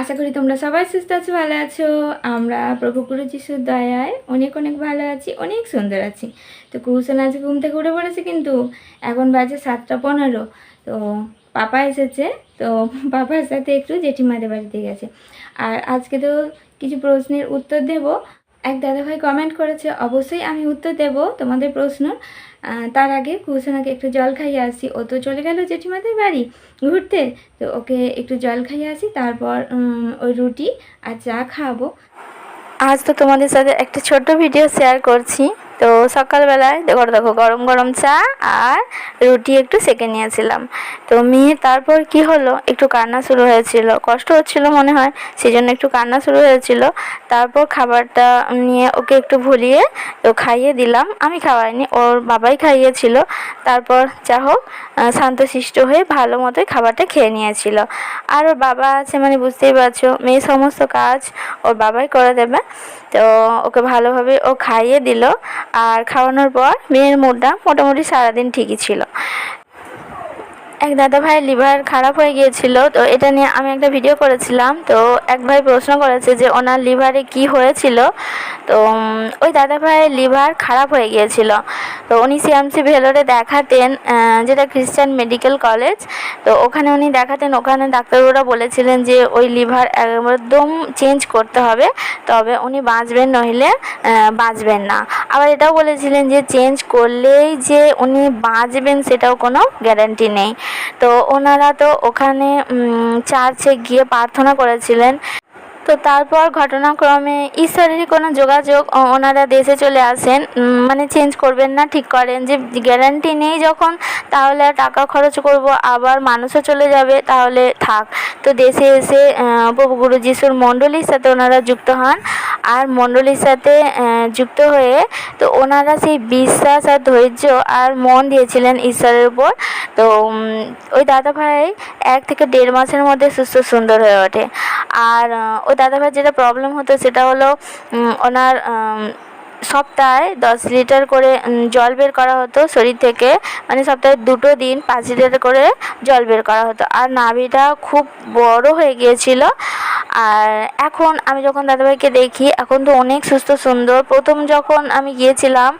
আশা করি তোমরা সবাই সুস্থ আছো, ভালো আছো। আমরা প্রভু গুরু যিশুর দয়ায় অনেক অনেক ভালো আছি, অনেক সুন্দর আছি। তো কুহুসন আজ ঘুম থেকে উঠে পড়েছে কিন্তু এখন বাজে সাতটা পনেরো। তো পাপা এসেছে, তো পাপার সাথে একটু জেঠিমাদের বাড়িতে গেছে। আর আজকে তো কিছু প্রশ্নের উত্তর দেব। এক দাদাভাই কমেন্ট করেছে, অবশ্যই আমি উত্তর দেব তোমাদের প্রশ্ন। তার আগে কুসনাকে একটু জল খাইয়ে আসি। ও তো চলে গেল জেঠিমাদের বাড়ি ঘুরতে। তো ওকে একটু জল খাইয়ে আসি, তারপর ওই রুটি আর চা খাওয়াবো আজ তো তোমাদের সাথে একটা ছোট্ট ভিডিও শেয়ার করছি। তো সকালবেলায় দেখো দেখো, গরম গরম চা আর রুটি একটু সেকে নিয়েছিলাম। তো মেয়ে তারপর কি হলো? একটু কান্না শুরু হয়েছিল। কষ্ট হচ্ছিল মনে হয় সেই জন্য একটু কান্না শুরু হয়েছিল। তারপর খাবারটা নিয়ে ওকে একটু ভুলিয়ে তো খাইয়ে দিলাম। আমি খাওয়াইনি, ওর বাবাই খাইয়েছিল। তারপর যা হোক শান্তশিষ্ট হয়ে ভালো মতোই খাবারটা খেয়ে নিয়েছিল। আর ওর বাবা আছে মানে বুঝতেই পারছ, মেয়ে সমস্ত কাজ ওর বাবাই করে দেবে। তো ওকে ভালোভাবে ও খাইয়ে দিল। আর খাওয়ানোর পর মেয়ের মুডটা মোটামুটি সারাদিন ঠিকই ছিল। এক দাদা ভাইয়ের লিভার খারাপ হয়ে গিয়েছিল, তো এটা নিয়ে আমি একটা ভিডিও করেছিলাম, তো এক ভাই প্রশ্ন করেছে যে ওনার লিভারে কি হয়েছিল, তো ওই দাদা ভাইয়ের লিভার খারাপ হয়ে গিয়েছিল। তো উনি সিএমসি ভেলোরে দেখাতেন যেটা খ্রিস্টান মেডিকেল কলেজ তো ওখানে উনি দেখাতেন, ওখানে ডাক্তারবাবুরা বলেছিলেন যে ওই লিভার একদম চেঞ্জ করতে হবে, তবে উনি বাঁচবেন নইলে বাঁচবেন না। আবার এটাও বলেছিলেন যে চেঞ্জ করলেই যে উনি বাঁচবেন সেটাও কোনো গ্যারান্টি নেই। তো ওনারা তো ওখানে চার্চে গিয়ে প্রার্থনা করেছিলেন। তো তারপর ঘটনাক্রমে ঈশ্বরেরই কোনো যোগাযোগ ওনারা দেশে চলে আসেন মানে চেঞ্জ করবেন না, ঠিক করেন যে গ্যারান্টি নেই যখন, তাহলে টাকা খরচ করব, আবার মানুষও চলে যাবে, তাহলে থাক। তো দেশে এসে প্রভু গুরু যিশুর মণ্ডলীর সাথে ওনারা যুক্ত হন। আর মণ্ডলীর সাথে যুক্ত হয়ে, তো ওনারা সেই বিশ্বাস আর ধৈর্য আর মন দিয়েছিলেন ঈশ্বরের উপর। তো ওই দাদা ভাই এক থেকে দেড় মাসের মধ্যে সুস্থ সুন্দর হয়ে ওঠে। আর ওই দাদা ভাই যেটা প্রবলেম হতো সেটা হলো ওনার সপ্তাহে দশ লিটার করে জল বের করা হতো শরীর থেকে। মানে সপ্তাহে দুটো দিন পাঁচ লিটার করে জল বের করা হতো। আর নাভিটা খুব বড় হয়ে গিয়েছিল। আর এখন আমি যখন দাদাভাইকে দেখি, এখন তো অনেক সুস্থ সুন্দর। প্রথম যখন আমি গিয়েছিলাম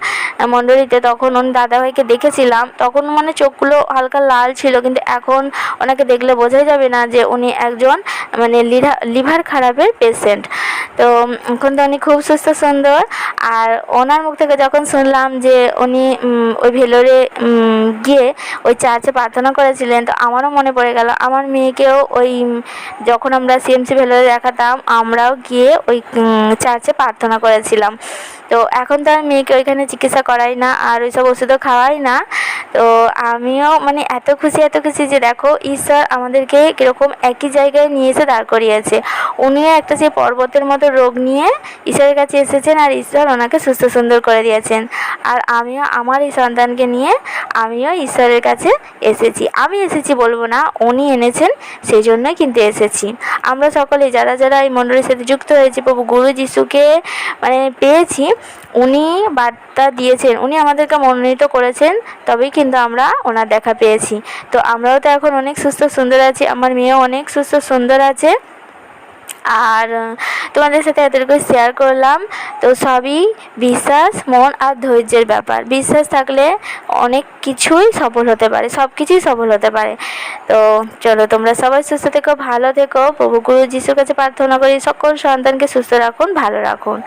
মণ্ডলীতে তখন উনি দাদাভাইকে দেখেছিলাম, তখন মানে চোখগুলো হালকা লাল ছিল, কিন্তু এখন ওনাকে দেখলে বোঝাই যাবে না যে উনি একজন মানে লিভার খারাপের পেশেন্ট তো এখন তো উনি খুব সুস্থ, সুন্দর, আর ওনার মুখ থেকে যখন শুনলাম যে উনি ওই ভেলোরে গিয়ে ওই চার্চে প্রার্থনা করেছিলেন, তো আমারও মনে পড়ে গেল, আমার মেয়েকেও ওই যখন আমরা সিএমসি ভেলোরে দেখাতাম, আমরাও গিয়ে ওই চার্চে প্রার্থনা করেছিলাম। তো এখন তো আর মেয়েকে ওইখানে চিকিৎসা করাই না, আর ওইসব ওষুধও খাওয়াই না। তো আমিও মানে এত খুশি এত খুশি যে দেখো ঈশ্বর আমাদেরকে কীরকম একই জায়গায় নিয়ে এসে দাঁড় করিয়েছে। উনিও একটা সেই পর্বতের মতো রোগ নিয়ে ঈশ্বরের কাছে এসেছেন, আর ঈশ্বর ওনাকে সুস্থ সুন্দর করে দিয়েছেন। আর আমিও আমার এই সন্তানকে নিয়ে আমিও ঈশ্বরের কাছে এসেছি। আমি এসেছি বলব না, উনি এনেছেন সেই জন্যই কিন্তু এসেছি। আমরা সকলে যারা যারা এই মণ্ডলীর সাথে যুক্ত হয়েছি, প্রভু গুরু যিশুকে মানে পেয়েছি, উনি বার্তা দিয়েছেন, উনি আমাদেরকে মনোনীত করেছেন, তবেই কিন্তু আমরা ওনার দেখা পেয়েছি। তো আমরাও তো এখন অনেক সুস্থ সুন্দর আছি, আমার মেয়েও অনেক সুস্থ সুন্দর আছে। আর তোমাদের সাথে এতটুকু শেয়ার করলাম। তো সবই বিশ্বাস, মন আর ধৈর্যের ব্যাপার। বিশ্বাস থাকলে অনেক কিছুই সফল হতে পারে সব কিছুই সফল হতে পারে। তো চলো, তোমরা সবাই সুস্থ থেকো, ভালো থেকো। প্রভু গুরু যিশুর কাছে প্রার্থনা করি, সকল সন্তানকে সুস্থ রাখুন, ভালো রাখুন।